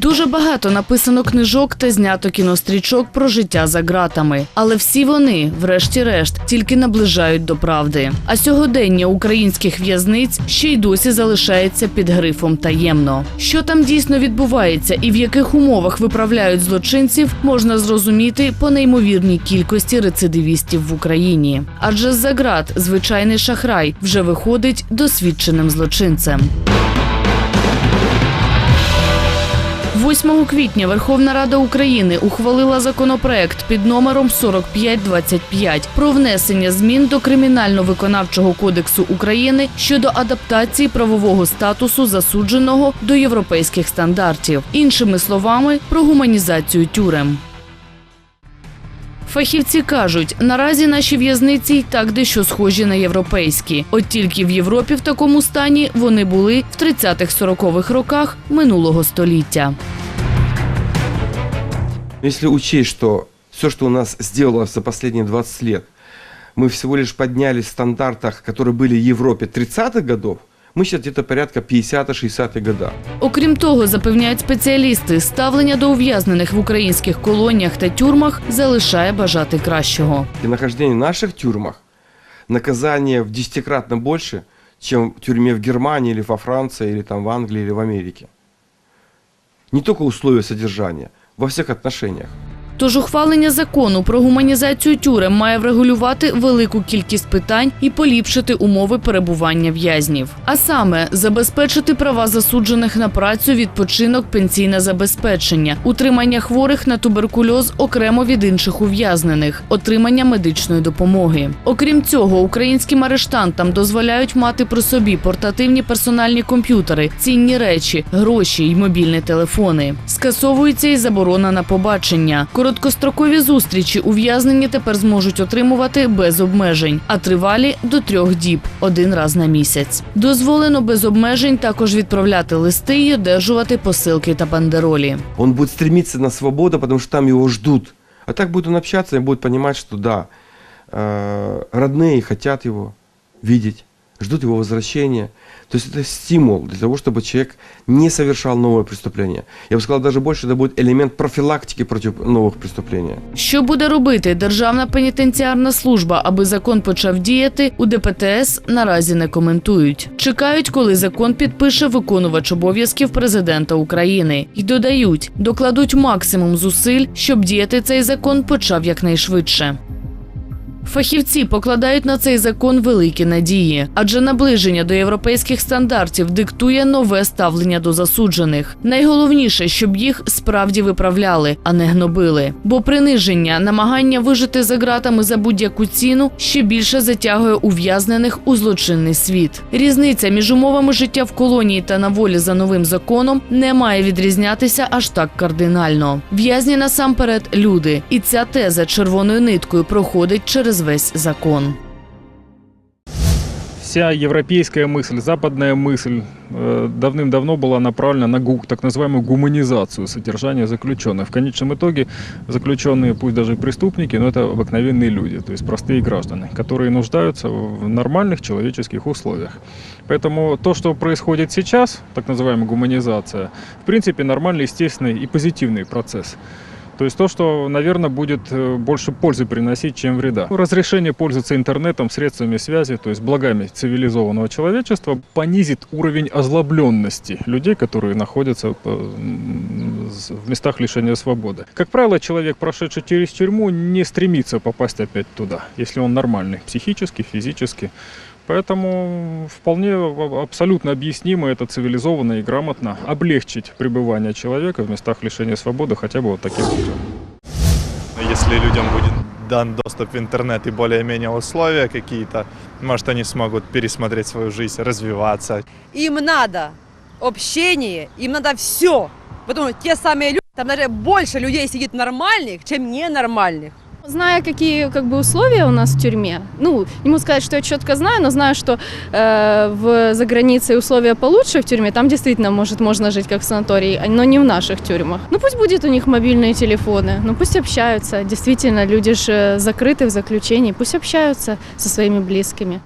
Дуже багато написано книжок та знято кінострічок про життя за ґратами, але всі вони, врешті-решт, тільки наближають до правди. А сьогодення українських в'язниць ще й досі залишається під грифом таємно. Що там дійсно відбувається і в яких умовах виправляють злочинців, можна зрозуміти по неймовірній кількості рецидивістів в Україні. Адже з-за ґрат звичайний шахрай вже виходить досвідченим злочинцем. 8 квітня Верховна Рада України ухвалила законопроект під номером 4525 про внесення змін до Кримінально-виконавчого кодексу України щодо адаптації правового статусу засудженого до європейських стандартів, іншими словами, про гуманізацію тюрем. Фахівці кажуть, наразі наші в'язниці й так дещо схожі на європейські. От тільки в Європі в такому стані вони були в 30-40-х роках минулого століття. Если учесть, что все, что у нас сделалось за последние 20 лет, мы всего лишь поднялись в стандартах, которые были в Европе 30-х годов, мы сейчас где-то порядка 50-60-х годах. Окрім того, запевняють спеціалісти, ставлення до ув'язнених в українських колоніях та тюрмах залишає бажати кращого. И нахождение в наших тюрьмах наказание в десятикратно больше, чем в тюрьме в Германии или во Франции, или там в Англии, или в Америке. Не только условия содержания, во всех отношениях. Тож ухвалення закону про гуманізацію тюрем має врегулювати велику кількість питань і поліпшити умови перебування в'язнів. А саме забезпечити права засуджених на працю, відпочинок, пенсійне забезпечення, утримання хворих на туберкульоз окремо від інших ув'язнених, отримання медичної допомоги. Окрім цього, українським арештантам дозволяють мати при собі портативні персональні комп'ютери, цінні речі, гроші й мобільні телефони. Скасовується і заборона на побачення. Короткострокові зустрічі ув'язнені тепер зможуть отримувати без обмежень, а тривалі до трьох діб один раз на місяць. Дозволено без обмежень також відправляти листи й одержувати посилки та бандеролі. Он будет стремиться на свободу, потому что там его ждут. А так будет он общаться и будет понимать, что да, родные хотят его видеть, ждут его возвращения. То есть это стимул для того, чтобы человек не совершал новое преступление. Я бы сказал, даже больше это будет элемент профилактики против новых преступлений. Що буде робити Державна пенітенціарна служба, аби закон почав діяти, у ДПТС наразі не коментують. Чекають, коли закон підпише виконувач обов'язків президента України. І додають, докладуть максимум зусиль, щоб діяти цей закон почав якнайшвидше. Фахівці покладають на цей закон великі надії, адже наближення до європейських стандартів диктує нове ставлення до засуджених. Найголовніше, щоб їх справді виправляли, а не гнобили. Бо приниження, намагання вижити за ґратами за будь-яку ціну ще більше затягує ув'язнених у злочинний світ. Різниця між умовами життя в колонії та на волі за новим законом не має відрізнятися аж так кардинально. В'язні насамперед люди, і ця теза червоною ниткою проходить через весь закон. Вся европейская мысль, западная мысль э, давным-давно была направлена на так называемую гуманизацию содержания заключенных. В конечном итоге заключенные, пусть даже преступники, но это обыкновенные люди, то есть простые граждане, которые нуждаются в нормальных человеческих условиях. Поэтому то, что происходит сейчас, так называемая гуманизация, в принципе нормальный, естественный и позитивный процесс. То есть то, что, наверное, будет э, больше пользы приносить, чем вреда. Разрешение пользоваться интернетом, средствами связи, то есть благами цивилизованного человечества, понизит уровень озлобленности людей, которые находятся э, в местах лишения свободы. Как правило, человек, прошедший через тюрьму, не стремится попасть опять туда, если он нормальный, психически, физически. Поэтому вполне абсолютно объяснимо это цивилизованно и грамотно облегчить пребывание человека в местах лишения свободы хотя бы вот таким путем. Если людям будет дан доступ в интернет и более-менее условия какие-то, может, они смогут пересмотреть свою жизнь, развиваться. Им надо общение, им надо все. Потому что те самые люди, там даже больше людей сидит нормальных, чем ненормальных. Зная, какие как бы, условия у нас в тюрьме, ну, не могу сказать, что я четко знаю, но знаю, что э, в, за границей условия получше в тюрьме, там действительно, может, можно жить как в санатории, но не в наших тюрьмах. Ну, пусть будет у них мобильные телефоны, ну, пусть общаются. Действительно, люди же закрыты в заключении, пусть общаются со своими близкими.